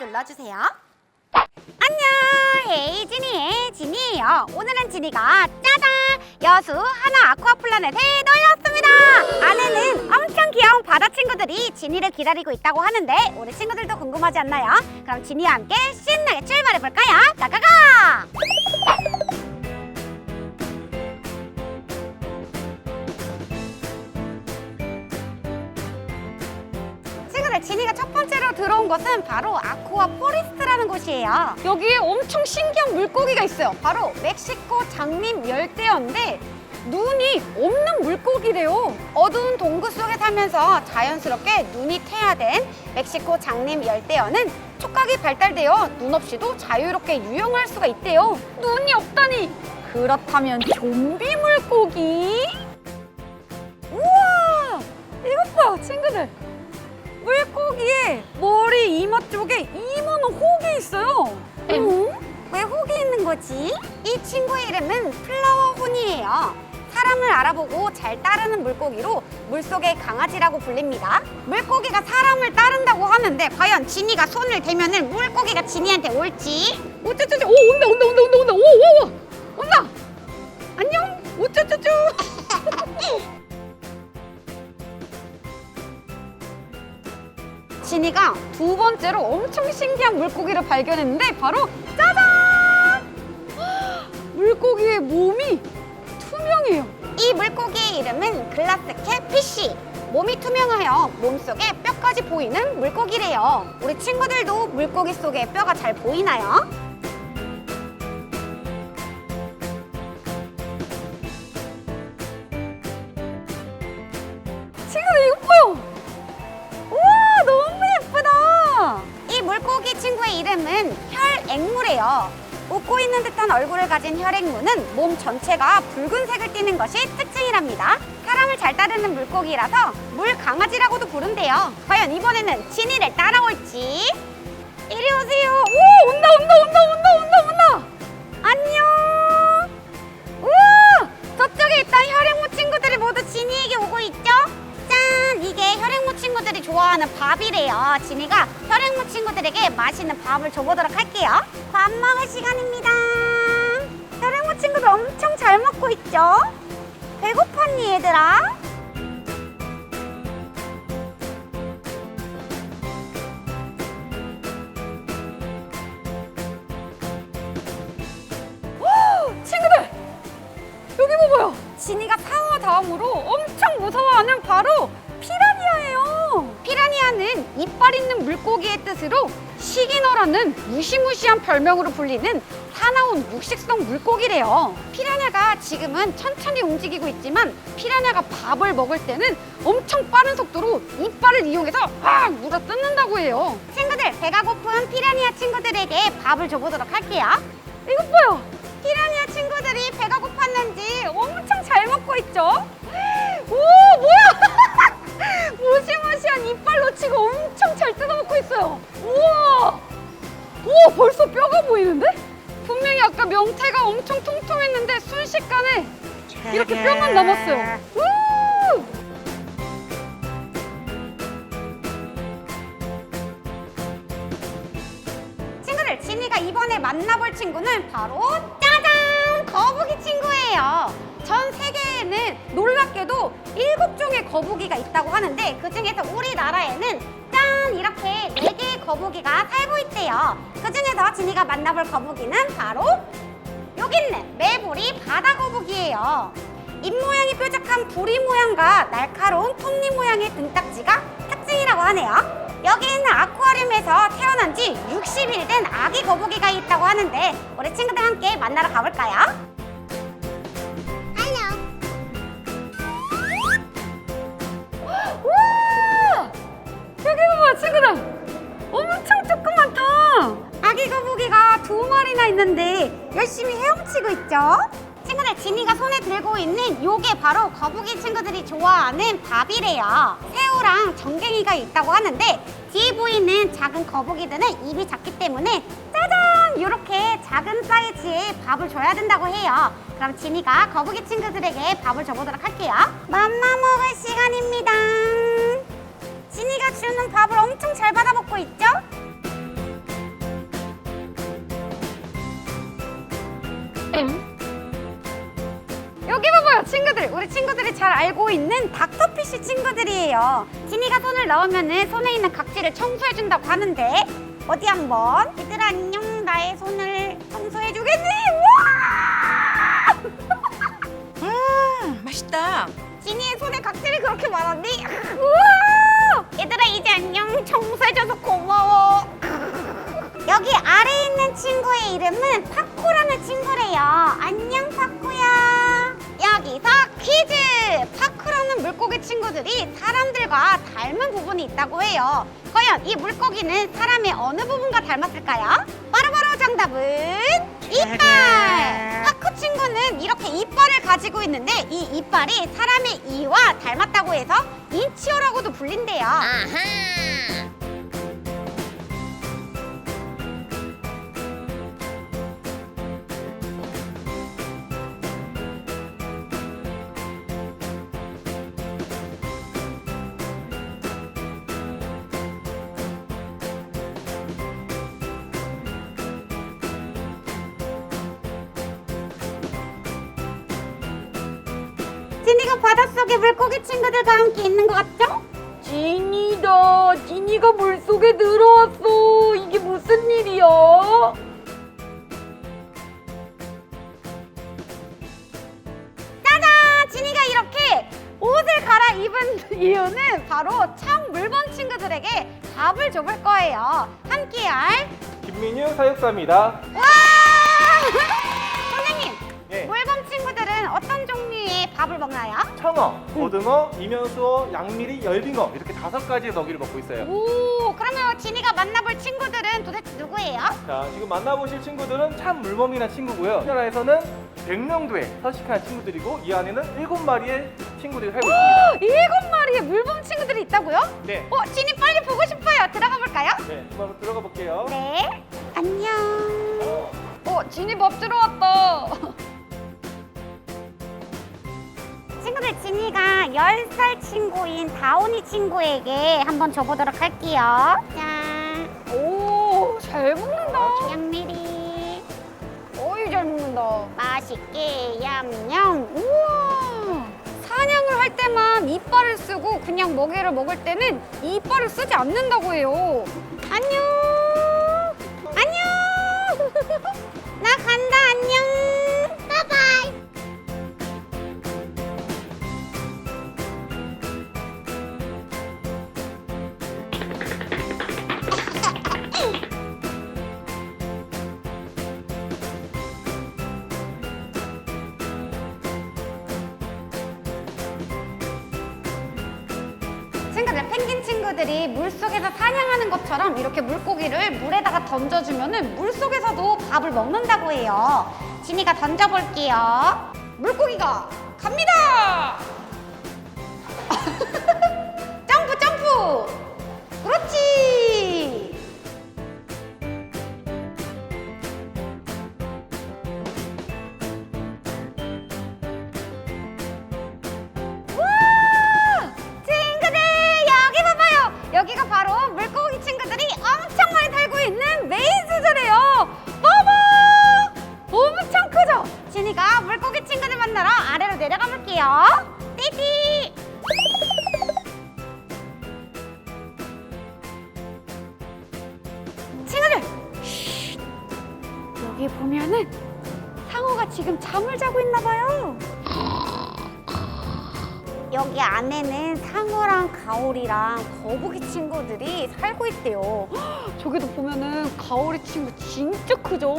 눌러주세요. 안녕, 헤이 지니의 지니예요. 오늘은 지니가 짜잔 여수 하나 아쿠아플라넷에 놀렸습니다. 안에는 엄청 귀여운 바다 친구들이 지니를 기다리고 있다고 하는데 우리 친구들도 궁금하지 않나요? 그럼 지니와 함께 신나게 출발해 볼까요? 가가가! 친구들 지니가 첫 번째로 들어온 곳은 바로 아쿠아 포리스트라는 곳이에요. 여기에 엄청 신기한 물고기가 있어요. 바로 멕시코 장림 열대어인데 눈이 없는 물고기래요. 어두운 동굴 속에 살면서 자연스럽게 눈이 퇴화된 멕시코 장림 열대어는 촉각이 발달되어 눈 없이도 자유롭게 유영할 수가 있대요. 눈이 없다니. 그렇다면 좀비 물고기? 우와! 이것 봐, 친구들. 물고기에 머리 이마 쪽에 이만한 혹이 있어요. 응? 왜 혹이 있는 거지? 이 친구의 이름은 플라워 혼이에요. 사람을 알아보고 잘 따르는 물고기로 물속의 강아지라고 불립니다. 물고기가 사람을 따른다고 하는데 과연 지니가 손을 대면은 물고기가 지니한테 올지? 오쭈쭈쭈! 오 온다 온다 온다 온다 온다! 오오오! 온다! 안녕! 오쭈쭈쭈! 지니가 두 번째로 엄청 신기한 물고기를 발견했는데 바로 짜잔! 물고기의 몸이 투명해요. 이 물고기의 이름은 글라스 캣 피쉬. 몸이 투명하여 몸속에 뼈까지 보이는 물고기래요. 우리 친구들도 물고기 속에 뼈가 잘 보이나요? 웃고 있는 듯한 얼굴을 가진 혈앵무는 몸 전체가 붉은색을 띠는 것이 특징이랍니다. 사람을 잘 따르는 물고기라서 물 강아지라고도 부른대요. 과연 이번에는 진이를 따라올지. 이리 오세요. 오 온다 온다 온다 온다 친구들이 좋아하는 밥이래요. 진이가 혈액무 친구들에게 맛있는 밥을 줘보도록 할게요. 밥 먹을 시간입니다. 혈액무 친구들 엄청 잘 먹고 있죠? 배고팠니 얘들아? 오, 친구들! 여기 봐봐요. 진이가 상어 다음으로 엄청 무서워하는 바로 피라니아예요. 피라니아는 이빨 있는 물고기의 뜻으로 시기너라는 무시무시한 별명으로 불리는 사나운 육식성 물고기래요. 피라냐가 지금은 천천히 움직이고 있지만 피라냐가 밥을 먹을 때는 엄청 빠른 속도로 이빨을 이용해서 막 물어 뜯는다고 해요. 친구들 배가 고픈 피라니아 친구들에게 밥을 줘보도록 할게요. 이것 봐요. 피라니아 친구들이 배가 고팠는지 엄청 잘 먹고 있죠? 이빨로 치고 엄청 잘 뜯어먹고 있어요. 우와! 우와, 벌써 뼈가 보이는데? 분명히 아까 명태가 엄청 통통했는데 순식간에 이렇게 뼈만 남았어요. 우! 친구들, 진이가 이번에 만나볼 친구는 바로 짜잔! 거북이 친구예요. 전 세계에는 놀랍게도 일곱 종의 거북이가 있다고 하는데 그 중에서 우리나라에는 짠! 이렇게 네 개의 거북이가 살고 있대요. 그 중에서 진이가 만나볼 거북이는 바로 여기 있는 매부리 바다 거북이에요. 입 모양이 뾰족한 부리 모양과 날카로운 톱니 모양의 등딱지가 특징이라고 하네요. 여기 있는 아쿠아리움에서 태어난 지 60일 된 아기 거북이가 있다고 하는데 우리 친구들 함께 만나러 가볼까요? 마리나 있는데 열심히 헤엄치고 있죠? 친구들 지니가 손에 들고 있는 요게 바로 거북이 친구들이 좋아하는 밥이래요. 새우랑 정갱이가 있다고 하는데 뒤에 보이는 작은 거북이들은 입이 작기 때문에 짜잔! 이렇게 작은 사이즈의 밥을 줘야 된다고 해요. 그럼 지니가 거북이 친구들에게 밥을 줘보도록 할게요. 맘마 먹을 시간입니다. 진이가 주는 밥을 엄청 잘 받아 먹고 있죠? 친구들 친구들이 잘 알고 있는 닥터피쉬 친구들이에요 지니가 손을 넣으면 손에 있는 각질을 청소해준다고 하는데 어디 한번 얘들아 안녕 나의 손을 청소해주겠니? 우와! 음, 맛있다. 지니의 손에 각질이 그렇게 많았니? 우와! 얘들아 이제 안녕 청소해줘서 고마워 여기 아래에 있는 친구의 이름은 파코라는 친구래요 안녕 파코야 여기서 퀴즈! 파코라는 물고기 친구들이 사람들과 닮은 부분이 있다고 해요. 과연 이 물고기는 사람의 어느 부분과 닮았을까요? 바로바로 정답은 이빨! 파코 친구는 이렇게 이빨을 가지고 있는데 이 이빨이 사람의 이와 닮았다고 해서 인치어라고도 불린대요. 지니가 바닷속에 물고기 친구들과 함께 있는 것 같죠? 지니다, 지니가 물속에 들어왔어. 이게 무슨 일이야? 짜잔! 지니가 이렇게 옷을 갈아입은 이유는 바로 참 물범 친구들에게 밥을 줘볼 거예요. 함께할 김민유 사육사입니다. 와! 밥을 먹나요? 청어, 고등어, 이면수어, 양미리, 열빙어 이렇게 다섯 가지의 먹이를 먹고 있어요. 오, 그러면 지니가 만나볼 친구들은 도대체 누구예요? 자, 지금 만나보실 친구들은 참 물범이라는 친구고요. 우리나라에서는 100명도에 서식하는 친구들이고 이 안에는 일곱 마리의 친구들이 살고 있습니다. 일곱 마리의 물범 친구들이 있다고요? 네. 어, 지니 빨리 보고 싶어요. 들어가 볼까요? 네, 한번 들어가 볼게요. 네. 안녕. 어, 지니 밥 들어왔다. 친구들 지니가 10살 친구인 다온이 친구에게 한번 줘보도록 할게요. 짠. 오, 잘 먹는다. 양미리. 어이, 잘 먹는다. 맛있게 얌얌. 우와. 사냥을 할 때만 이빨을 쓰고 그냥 먹이를 먹을 때는 이 이빨을 쓰지 않는다고 해요. 안녕. 안녕. 나 간다. 안녕. 친구들이 물속에서 사냥하는 것처럼 이렇게 물고기를 물에다가 던져주면은 물속에서도 밥을 먹는다고 해요. 지니가 던져볼게요. 물고기가 갑니다. 지금 잠을 자고 있나 봐요. 여기 안에는 상어랑 가오리랑 거북이 친구들이 살고 있대요. 헉, 저기도 보면은 가오리 친구 진짜 크죠?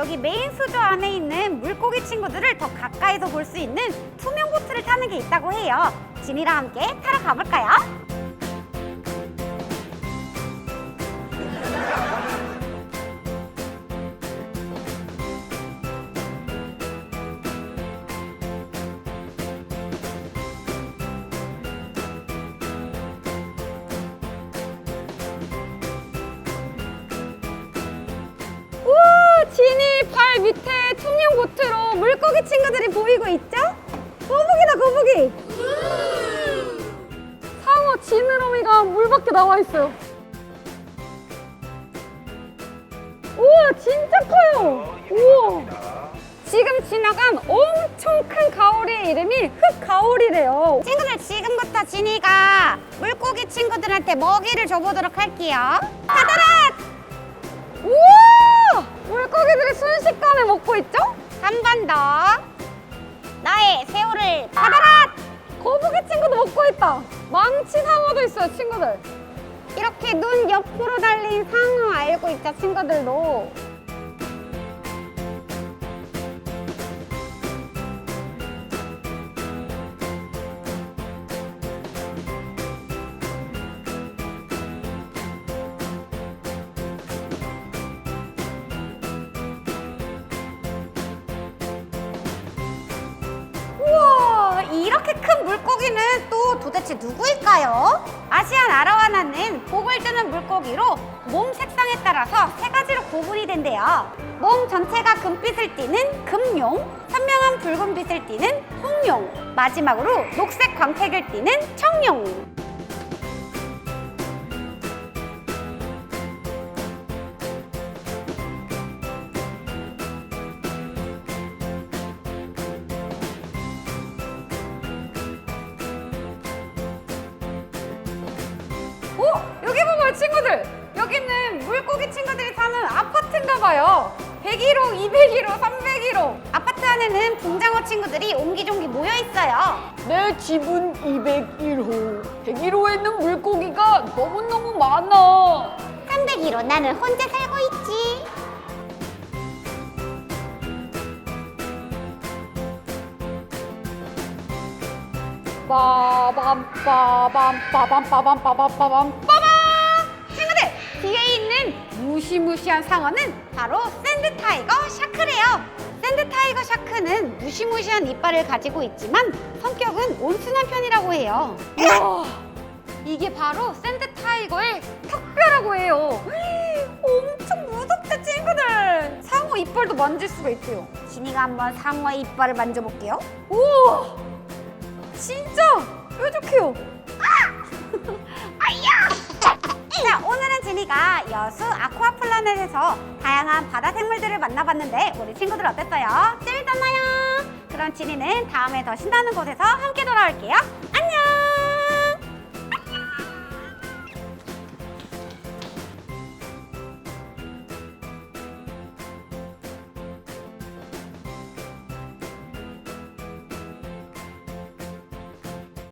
여기 메인 수조 안에 있는 물고기 친구들을 더 가까이서 볼 수 있는 투명 보트를 타는 게 있다고 해요. 진이랑 함께 타러 가볼까요? 달 밑에 투명 보트로 물고기 친구들이 보이고 있죠? 거북이다 거북이. 상어 지느러미가 물 밖에 나와 있어요. 우와 진짜 커요. 우와. 지금 지나간 엄청 큰 가오리의 이름이 흑가오리래요. 친구들 지금부터 진이가 물고기 친구들한테 먹이를 줘보도록 할게요. 가다라! 물고기들이 순식간에 먹고 있죠? 한 번 더. 나의 새우를 가다라! 거북이 친구도 먹고 있다. 망치 상어도 있어요, 친구들. 이렇게 눈 옆으로 달린 상어 알고 있죠, 친구들도. 물고기는 또 도대체 누구일까요? 아시안 아라와나는 복을 드는 물고기로 몸 색상에 따라서 세 가지로 구분이 된대요. 몸 전체가 금빛을 띠는 금용, 선명한 붉은빛을 띠는 홍용, 마지막으로 녹색 광택을 띠는 청용. 친구들. 여기는 물고기 친구들이 사는 아파트인가 봐요. 101호, 201호, 301호. 아파트 안에는 붕장어 친구들이 옹기종기 모여 있어요. 내 집은 201호. 101호에 있는 물고기가 너무너무 많아. 301호 나는 혼자 살고 있지. 빠밤, 빠밤, 빠밤, 빠밤, 빠밤, 빠밤, 무시무시한 상어는 바로 샌드 타이거 샤크래요. 샌드 타이거 샤크는 무시무시한 이빨을 가지고 있지만 성격은 온순한 편이라고 해요. 와, 이게 바로 샌드 타이거의 턱뼈라고 해요. 엄청 무섭다, 친구들. 상어 이빨도 만질 수가 있대요. 진이가 한번 상어의 이빨을 만져볼게요. 우와, 진짜 뾰족해요. 자, 오늘은 진이가 여수 아쿠아플라넷에서 다양한 바다 생물들을 만나봤는데 우리 친구들 어땠어요? 재밌었나요? 그럼 진이는 다음에 더 신나는 곳에서 함께 돌아올게요. 안녕!